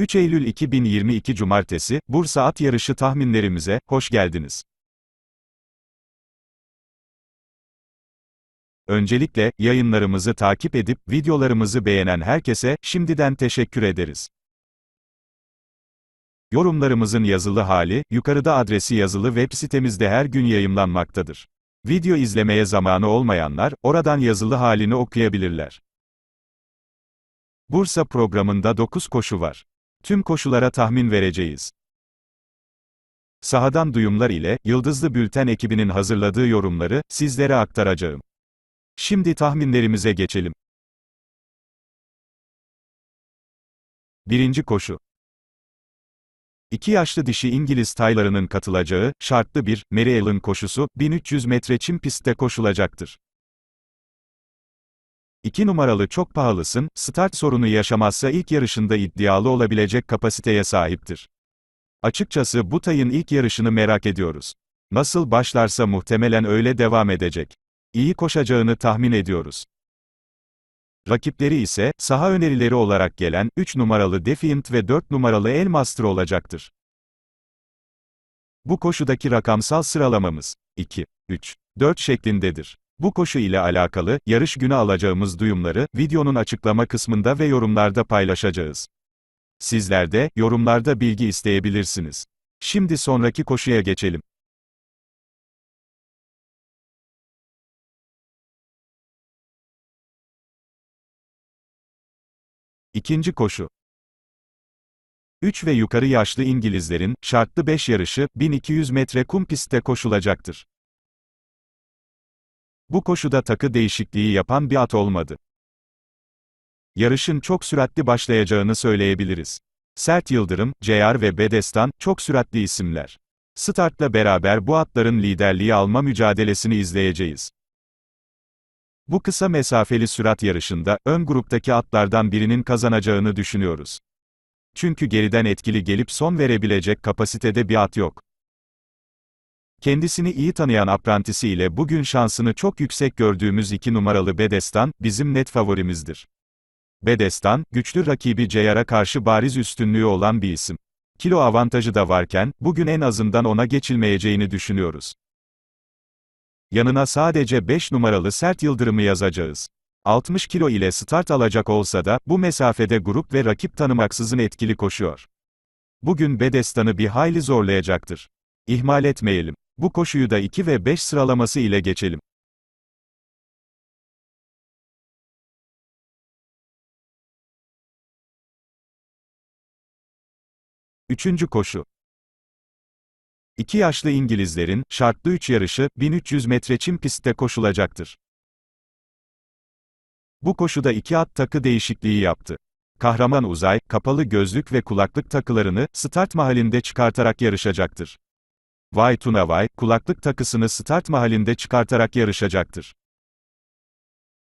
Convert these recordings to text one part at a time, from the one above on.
3 Eylül 2022 Cumartesi, Bursa At Yarışı tahminlerimize, hoş geldiniz. Öncelikle, yayınlarımızı takip edip, videolarımızı beğenen herkese, şimdiden teşekkür ederiz. Yorumlarımızın yazılı hali, yukarıda adresi yazılı web sitemizde her gün yayımlanmaktadır. Video izlemeye zamanı olmayanlar, oradan yazılı halini okuyabilirler. Bursa programında 9 koşu var. Tüm koşulara tahmin vereceğiz. Sahadan duyumlar ile, Yıldızlı Bülten ekibinin hazırladığı yorumları, sizlere aktaracağım. Şimdi tahminlerimize geçelim. Birinci koşu. İki yaşlı dişi İngiliz taylarının katılacağı, şartlı bir, Mary Ellen koşusu, 1300 metre çim pistte koşulacaktır. 2 numaralı çok pahalısın, start sorunu yaşamazsa ilk yarışında iddialı olabilecek kapasiteye sahiptir. Açıkçası bu tayın ilk yarışını merak ediyoruz. Nasıl başlarsa muhtemelen öyle devam edecek. İyi koşacağını tahmin ediyoruz. Rakipleri ise, saha önerileri olarak gelen, 3 numaralı Defiant ve 4 numaralı Elmaster olacaktır. Bu koşudaki rakamsal sıralamamız, 2, 3, 4 şeklindedir. Bu koşu ile alakalı, yarış günü alacağımız duyumları, videonun açıklama kısmında ve yorumlarda paylaşacağız. Sizler de, yorumlarda bilgi isteyebilirsiniz. Şimdi sonraki koşuya geçelim. İkinci koşu. 3 ve yukarı yaşlı İngilizlerin, şartlı 5 yarışı, 1200 metre kum pistte koşulacaktır. Bu koşuda takı değişikliği yapan bir at olmadı. Yarışın çok süratli başlayacağını söyleyebiliriz. Sert Yıldırım, CR ve Bedestan, çok süratli isimler. Startla beraber bu atların liderliği alma mücadelesini izleyeceğiz. Bu kısa mesafeli sürat yarışında, ön gruptaki atlardan birinin kazanacağını düşünüyoruz. Çünkü geriden etkili gelip son verebilecek kapasitede bir at yok. Kendisini iyi tanıyan aprantisi ile bugün şansını çok yüksek gördüğümüz 2 numaralı Bedestan, bizim net favorimizdir. Bedestan, güçlü rakibi Ceyar'a karşı bariz üstünlüğü olan bir isim. Kilo avantajı da varken, bugün en azından ona geçilmeyeceğini düşünüyoruz. Yanına sadece 5 numaralı Sert Yıldırım'ı yazacağız. 60 kilo ile start alacak olsa da, bu mesafede grup ve rakip tanımaksızın etkili koşuyor. Bugün Bedestan'ı bir hayli zorlayacaktır. İhmal etmeyelim. Bu koşuyu da 2 ve 5 sıralaması ile geçelim. Üçüncü koşu. İki yaşlı İngilizlerin, şartlı 3 yarışı, 1300 metre çim pistte koşulacaktır. Bu koşuda iki at takı değişikliği yaptı. Kahraman Uzay, kapalı gözlük ve kulaklık takılarını, start mahallinde çıkartarak yarışacaktır. Vay Tunavay, kulaklık takısını start mahallinde çıkartarak yarışacaktır.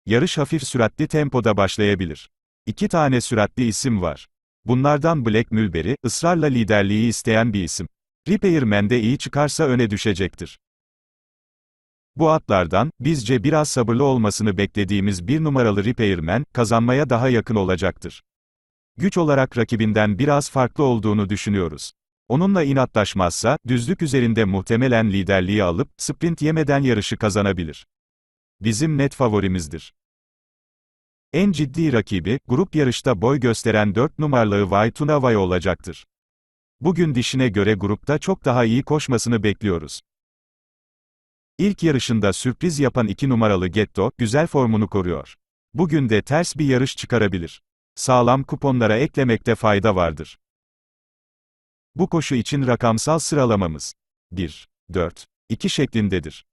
Yarış hafif süratli tempoda başlayabilir. İki tane süratli isim var. Bunlardan Black Mulberry, ısrarla liderliği isteyen bir isim. Repairman de iyi çıkarsa öne düşecektir. Bu atlardan, bizce biraz sabırlı olmasını beklediğimiz bir numaralı Repairman, kazanmaya daha yakın olacaktır. Güç olarak rakibinden biraz farklı olduğunu düşünüyoruz. Onunla inatlaşmazsa, düzlük üzerinde muhtemelen liderliği alıp, sprint yemeden yarışı kazanabilir. Bizim net favorimizdir. En ciddi rakibi, grup yarışta boy gösteren 4 numaralı Vaytuna Vay olacaktır. Bugün dişine göre grupta çok daha iyi koşmasını bekliyoruz. İlk yarışında sürpriz yapan 2 numaralı Getto, güzel formunu koruyor. Bugün de ters bir yarış çıkarabilir. Sağlam kuponlara eklemekte fayda vardır. Bu koşu için rakamsal sıralamamız 1, 4, 2 şeklindedir.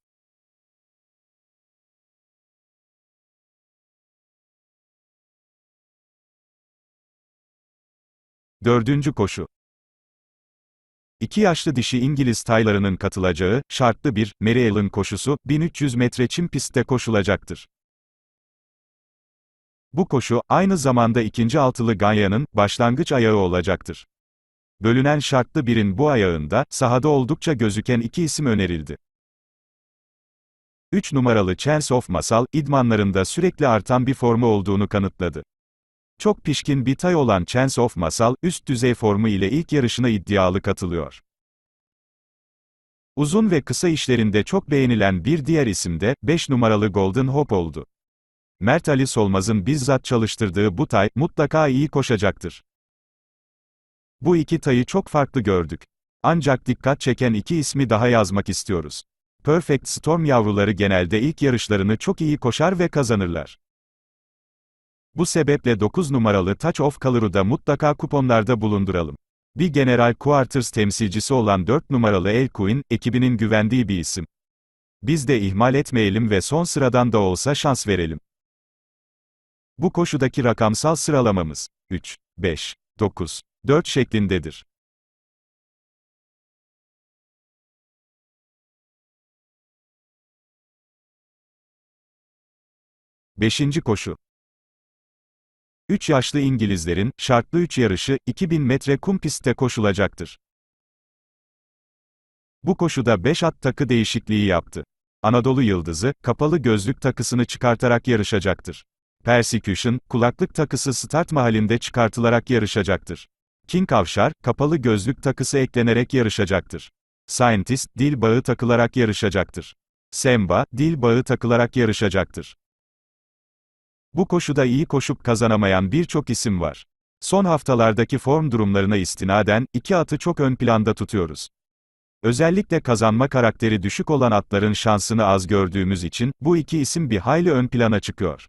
Dördüncü koşu. İki yaşlı dişi İngiliz taylarının katılacağı, şartlı bir, Mary Ellen koşusu, 1300 metre çim pistte koşulacaktır. Bu koşu, aynı zamanda ikinci altılı Ganya'nın, başlangıç ayağı olacaktır. Bölünen şartlı birin bu ayağında, sahada oldukça gözüken iki isim önerildi. 3 numaralı Chance of Masal, idmanlarında sürekli artan bir formu olduğunu kanıtladı. Çok pişkin bir tay olan Chance of Masal, üst düzey formu ile ilk yarışına iddialı katılıyor. Uzun ve kısa işlerinde çok beğenilen bir diğer isim de, 5 numaralı Golden Hope oldu. Mert Ali Solmaz'ın bizzat çalıştırdığı bu tay, mutlaka iyi koşacaktır. Bu iki tayı çok farklı gördük. Ancak dikkat çeken iki ismi daha yazmak istiyoruz. Perfect Storm yavruları genelde ilk yarışlarını çok iyi koşar ve kazanırlar. Bu sebeple 9 numaralı Touch of Color'u da mutlaka kuponlarda bulunduralım. Bir General Quarters temsilcisi olan 4 numaralı El Queen, ekibinin güvendiği bir isim. Biz de ihmal etmeyelim ve son sıradan da olsa şans verelim. Bu koşudaki rakamsal sıralamamız 3, 5, 9, 4 şeklindedir. Beşinci koşu 3 yaşlı İngilizlerin, şartlı 3 yarışı, 2000 metre kum pistte koşulacaktır. Bu koşuda 5 at takı değişikliği yaptı. Anadolu Yıldızı, kapalı gözlük takısını çıkartarak yarışacaktır. Persecution, kulaklık takısı start mahallinde çıkartılarak yarışacaktır. King Avşar, kapalı gözlük takısı eklenerek yarışacaktır. Scientist, dil bağı takılarak yarışacaktır. Semba, dil bağı takılarak yarışacaktır. Bu koşuda iyi koşup kazanamayan birçok isim var. Son haftalardaki form durumlarına istinaden, iki atı çok ön planda tutuyoruz. Özellikle kazanma karakteri düşük olan atların şansını az gördüğümüz için, bu iki isim bir hayli ön plana çıkıyor.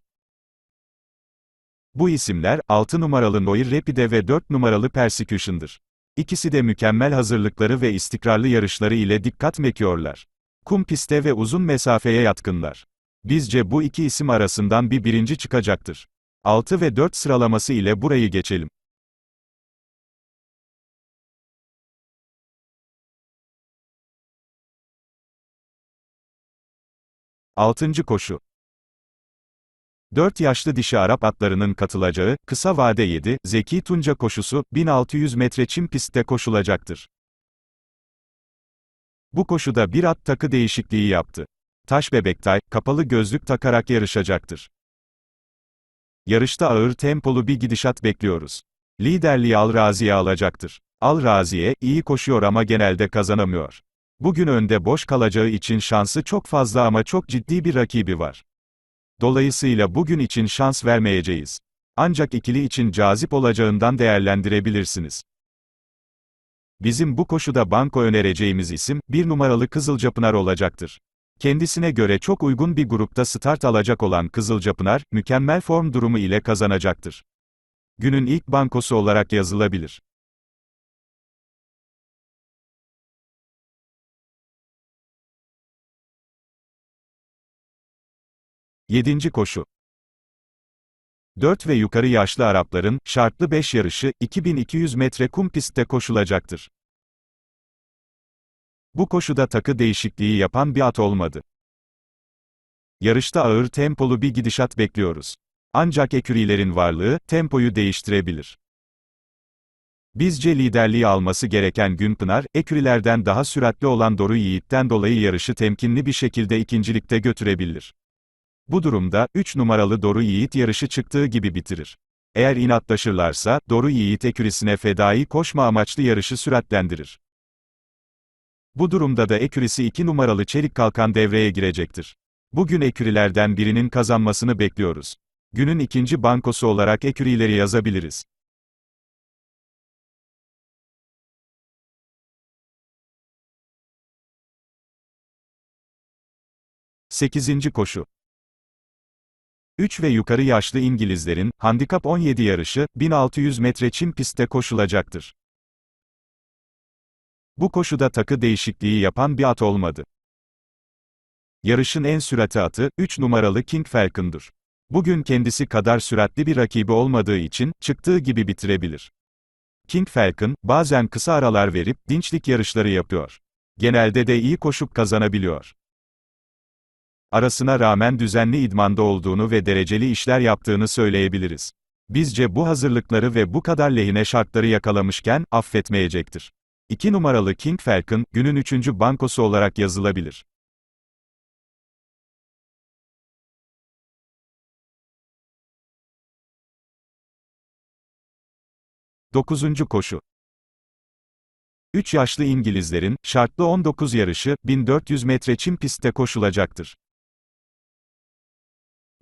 Bu isimler, 6 numaralı Noir Rapide ve 4 numaralı Persecution'dır. İkisi de mükemmel hazırlıkları ve istikrarlı yarışları ile dikkat mekiyorlar. Kum piste ve uzun mesafeye yatkınlar. Bizce bu iki isim arasından bir birinci çıkacaktır. 6 ve 4 sıralaması ile burayı geçelim. Altıncı koşu 4 yaşlı dişi Arap atlarının katılacağı, kısa vade 7, Zeki Tunca koşusu, 1600 metre çim pistte koşulacaktır. Bu koşuda bir at takı değişikliği yaptı. Taş Bebektay, kapalı gözlük takarak yarışacaktır. Yarışta ağır tempolu bir gidişat bekliyoruz. Liderliği Al Razi'ye alacaktır. Al Razi'ye, iyi koşuyor ama genelde kazanamıyor. Bugün önde boş kalacağı için şansı çok fazla ama çok ciddi bir rakibi var. Dolayısıyla bugün için şans vermeyeceğiz. Ancak ikili için cazip olacağından değerlendirebilirsiniz. Bizim bu koşuda banko önereceğimiz isim, bir numaralı Kızılcapınar olacaktır. Kendisine göre çok uygun bir grupta start alacak olan Kızılcapınar, mükemmel form durumu ile kazanacaktır. Günün ilk bankosu olarak yazılabilir. Yedinci koşu 4 ve yukarı yaşlı Arapların, şartlı 5 yarışı, 2200 metre kum pistte koşulacaktır. Bu koşuda takı değişikliği yapan bir at olmadı. Yarışta ağır tempolu bir gidişat bekliyoruz. Ancak ekürilerin varlığı, tempoyu değiştirebilir. Bizce liderliği alması gereken Günpınar, ekürilerden daha süratli olan Doru Yiğit'ten dolayı yarışı temkinli bir şekilde ikincilikte götürebilir. Bu durumda, 3 numaralı Doru Yiğit yarışı çıktığı gibi bitirir. Eğer inatlaşırlarsa, Doru Yiğit ekürisine fedai koşma amaçlı yarışı süratlendirir. Bu durumda da ekürisi 2 numaralı Çelik Kalkan devreye girecektir. Bugün ekürilerden birinin kazanmasını bekliyoruz. Günün ikinci bankosu olarak ekürileri yazabiliriz. Sekizinci koşu 3 ve yukarı yaşlı İngilizlerin, handikap 17 yarışı, 1600 metre çim pistte koşulacaktır. Bu koşuda takı değişikliği yapan bir at olmadı. Yarışın en süratli atı, 3 numaralı King Falcon'dur. Bugün kendisi kadar süratli bir rakibi olmadığı için, çıktığı gibi bitirebilir. King Falcon, bazen kısa aralar verip, dinçlik yarışları yapıyor. Genelde de iyi koşup kazanabiliyor. Arasına rağmen düzenli idmanda olduğunu ve dereceli işler yaptığını söyleyebiliriz. Bizce bu hazırlıkları ve bu kadar lehine şartları yakalamışken, affetmeyecektir. 2 numaralı King Falcon, günün 3. bankosu olarak yazılabilir. 9. koşu 3 yaşlı İngilizlerin, şartlı 19 yarışı, 1400 metre çim pistte koşulacaktır.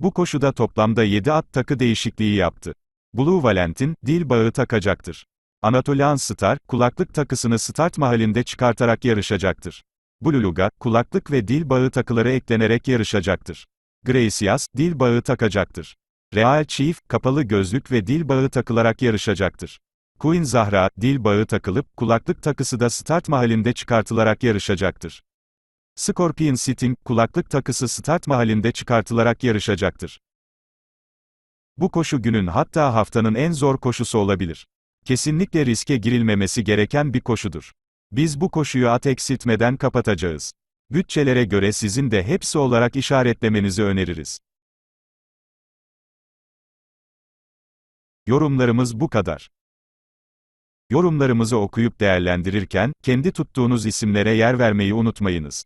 Bu koşuda toplamda 7 at takı değişikliği yaptı. Blue Valentin, dil bağı takacaktır. Anatolian Star, kulaklık takısını start mahallinde çıkartarak yarışacaktır. Bluluga, kulaklık ve dil bağı takıları eklenerek yarışacaktır. Gracias, dil bağı takacaktır. Real Chief, kapalı gözlük ve dil bağı takılarak yarışacaktır. Queen Zahra, dil bağı takılıp, kulaklık takısı da start mahallinde çıkartılarak yarışacaktır. Scorpion Sitting, kulaklık takısı start mahallinde çıkartılarak yarışacaktır. Bu koşu günün hatta haftanın en zor koşusu olabilir. Kesinlikle riske girilmemesi gereken bir koşudur. Biz bu koşuyu at eksiltmeden kapatacağız. Bütçelere göre sizin de hepsi olarak işaretlemenizi öneririz. Yorumlarımız bu kadar. Yorumlarımızı okuyup değerlendirirken, kendi tuttuğunuz isimlere yer vermeyi unutmayınız.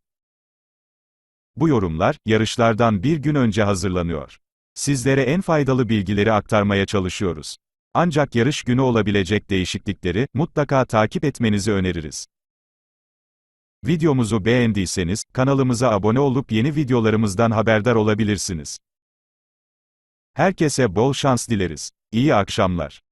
Bu yorumlar, yarışlardan bir gün önce hazırlanıyor. Sizlere en faydalı bilgileri aktarmaya çalışıyoruz. Ancak yarış günü olabilecek değişiklikleri, mutlaka takip etmenizi öneririz. Videomuzu beğendiyseniz, kanalımıza abone olup yeni videolarımızdan haberdar olabilirsiniz. Herkese bol şans dileriz. İyi akşamlar.